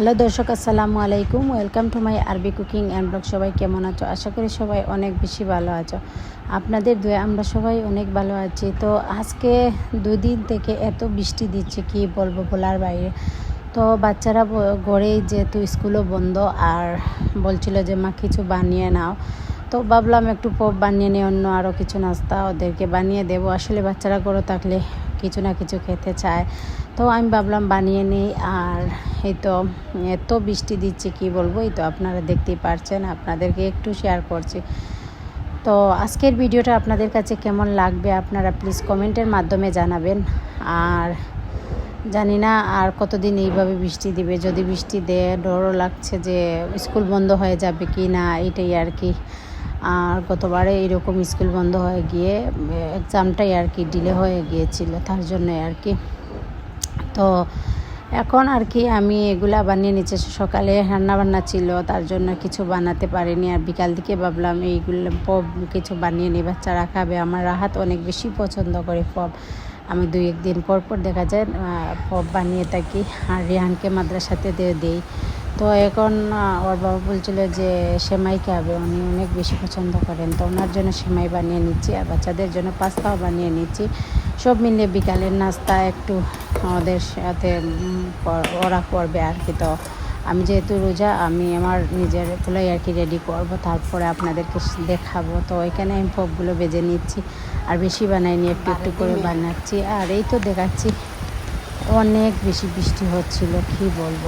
Hello দর্শক, আসসালামু আলাইকুম। ওয়েলকাম টু মাই আরবি কুকিং অ্যান্ড ব্লগ সবাই কেমন আছো? আশা করি সবাই অনেক বেশি ভালো আছো। আপনাদের দুয়ে, আমরা সবাই অনেক ভালো আছি। তো আজকে দুদিন থেকে এত বৃষ্টি দিচ্ছে, কি বলব বলার বাইরে। তো বাচ্চারা ঘরেই যেহেতু স্কুলও বন্ধ, আর বলছিল যে, মা, কিছু বানিয়ে নাও। তো ভাবলাম একটু পপ বানিয়ে নিয়ে অন্য আরও কিছু নাস্তা ওদেরকে বানিয়ে দেবো। আসলে বাচ্চারা গড়ে থাকলে কিছু না কিছু খেতে চায়। তো আমি ভাবলাম বানিয়ে নিই আর এই তো, এত বৃষ্টি দিচ্ছে, কি বলব? এই তো আপনারা দেখতেই পারছেন, আপনাদেরকে একটু শেয়ার করছি। তো আজকের ভিডিওটা আপনাদের কাছে কেমন লাগবে আপনারা প্লিজ কমেন্টের মাধ্যমে জানাবেন। আর জানি না আর কতদিন এইভাবে বৃষ্টি দিবে, যদি বৃষ্টি দেয়, ডরও লাগছে যে স্কুল বন্ধ হয়ে যাবে কি না এটাই আর কি। আর গতবারে এরকম স্কুল বন্ধ হয়ে গিয়ে এক্সামটাই আর কি ডিলে হয়ে গিয়েছিল, তার জন্য আর কি। তো এখন আর কি আমি এগুলা বানিয়ে নিচ্ছি সকালে রান্না বান্না ছিল, তার জন্য কিছু বানাতে পারিনি। আর বিকাল দিকে ভাবলাম এইগুলো পপ কিছু বানিয়ে নিই বাচ্চারা খাবে। আমার রাহাত অনেক বেশি পছন্দ করে পপ। আমি দুই একদিন পর পর দেখা যায় পপ বানিয়ে থাকি। আর রিহানকে মাদ্রাসাতে দিয়ে দিই। তো এখন ওর বাবা বলছিল যে সেমাই খাবে, উনি অনেক বেশি পছন্দ করেন। তো ওনার জন্য সেমাই বানিয়ে নিচ্ছি আর বাচ্চাদের জন্য পাস্তাও বানিয়ে নিচ্ছি। সব মিলিয়ে বিকালের নাস্তা একটু ওদের সাথে ওরা করবে আর কি। তো আমি যেহেতু রোজা, আমি আমার নিজের গুলোই আর কি রেডি করব। তারপরে আপনাদেরকে দেখাবো। তো ওইখানে আমি পপগুলো বেজে নিচ্ছি আর বেশি বানাইনি একটু একটু করে বানাচ্ছি। আর এই তো দেখাচ্ছি, অনেক বেশি বৃষ্টি হচ্ছিল, কি বলব।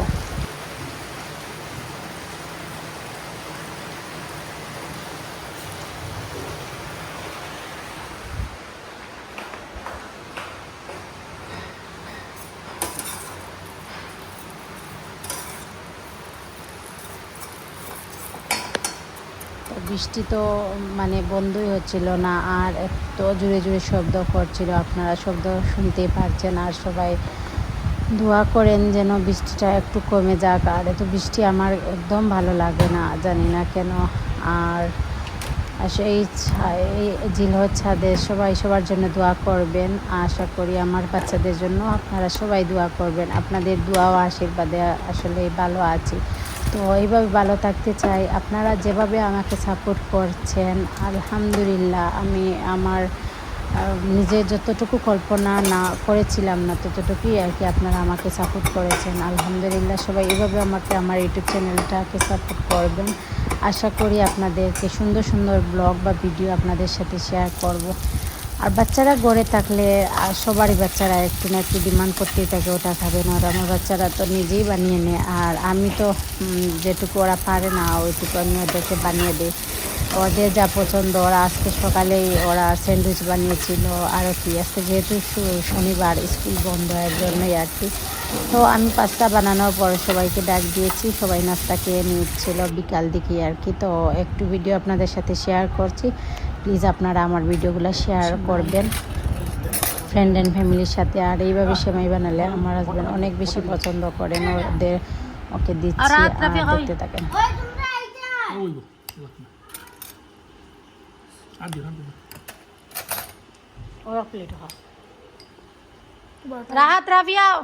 বৃষ্টি তো মানে বন্ধই হচ্ছিল না, আর এত জুড়ে জুড়ে শব্দ করছিল। আপনারা শব্দ শুনতেই পারছেন, আর সবাই দোয়া করেন যেন বৃষ্টিটা একটু কমে যাক। আর এত বৃষ্টি আমার একদম ভালো লাগে না, জানি না কেন। আর সেই ছা- এই জিলহজ ছাদে সবাই সবার জন্য দোয়া করবেন। আশা করি আমার বাচ্চাদের জন্য আপনারা সবাই দোয়া করবেন। আপনাদের দোয়া ও আশীর্বাদে আসলে ভালো আছি। তো এইভাবে ভালো থাকতে চাই। আপনারা যেভাবে আমাকে সাপোর্ট করছেন, আলহামদুলিল্লাহ আমি আমার নিজে যতটুকু কল্পনা না করেছিলাম না, ততটুকুই আর কি আপনারা আমাকে সাপোর্ট করেছেন। আলহামদুলিল্লাহ সবাই এভাবে আমাকে, আমার ইউটিউব চ্যানেলটাকে সাপোর্ট করবেন। আশা করি আপনাদেরকে সুন্দর সুন্দর ব্লগ বা ভিডিও আপনাদের সাথে শেয়ার করব। আর বাচ্চারা গড়ে থাকলে, আর সবারই বাচ্চারা একটু না একটু ডিমান্ড করতেই থাকে, ওটা খাবে না, আর আমার বাচ্চারা তো নিজেই বানিয়ে নেয়। আর আমি তো যেটুকু ওরা পারে না, ওইটুকু আমি ওদেরকে বানিয়ে দিই। ওদের যা পছন্দ, ওরা আজকে সকালেই ওরা স্যান্ডউইচ বানিয়েছিল আরও কি, আজকে যেহেতু শনিবার, স্কুল বন্ধ এর জন্যই আর কি। তো আমি পাস্তা বানানোর পর সবাইকে ডাক দিয়েছি, সবাই নাস্তা খেয়ে নিচ্ছিল বিকাল দিকে আর কি। তো একটু ভিডিও আপনাদের সাথে শেয়ার করছি। প্লিজ আপনারা আমার ভিডিওগুলো শেয়ার করবেন। ফ্রেন্ড অ্যান্ড ফ্যামিলির সাথে। আর এইভাবে সেমাই বানালে আমার হাজব্যান্ড অনেক বেশি পছন্দ করেন ওদের ওকে দিচ্ছি আর দেখতে থাকেন। রাহাত রাবিয়াও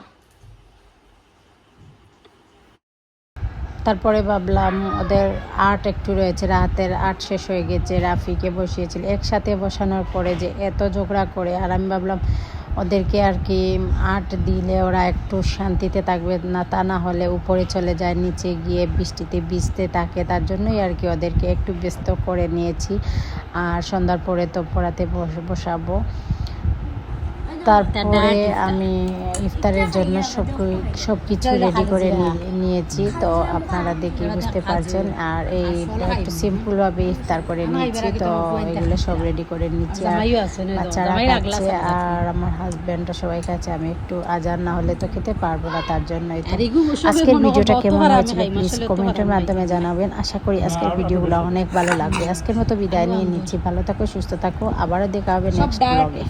তারপরে ভাবলাম ওদের আর্ট একটু রয়েছে, রাতের আর্ট শেষ হয়ে গেছে, রাফিকে বসিয়েছিল। একসাথে বসানোর পরে যে এত ঝগড়া করে, আর আমি ভাবলাম ওদেরকে আর কি আর্ট দিলে ওরা একটু শান্তিতে থাকবে না, তা না হলে উপরে চলে যায়, নিচে গিয়ে বৃষ্টিতে ভিজতে থাকে, তার জন্যই আর কি ওদেরকে একটু ব্যস্ত করে নিয়েছি। আর সন্ধ্যার পরে তো পড়াতে বস- বসাবো। তারপরে আমি ইফতারের জন্য সব সব কিছু রেডি করে নিয়েছি। তো আপনারা দেখে বুঝতে পারছেন। আর এই একটু সিম্পলভাবে ইফতার করে নিয়েছি। তো এগুলো সব রেডি করে নিচ্ছি বাচ্চারা খাচ্ছে। আর আমার হাজব্যান্ডও সবাই খাচ্ছে। আমি একটু আজান না হলে তো খেতে পারব না তার জন্যই তো আজকের ভিডিওটা কেমন হয়েছিল? প্লিজ কমেন্টের মাধ্যমে জানাবেন। আশা করি আজকের ভিডিওগুলো অনেক ভালো লাগবে। আজকের মতো বিদায় নিয়ে নিচ্ছি। ভালো থাকো সুস্থ থাকো। আবারও দেখা হবে নেক্সট ব্লগে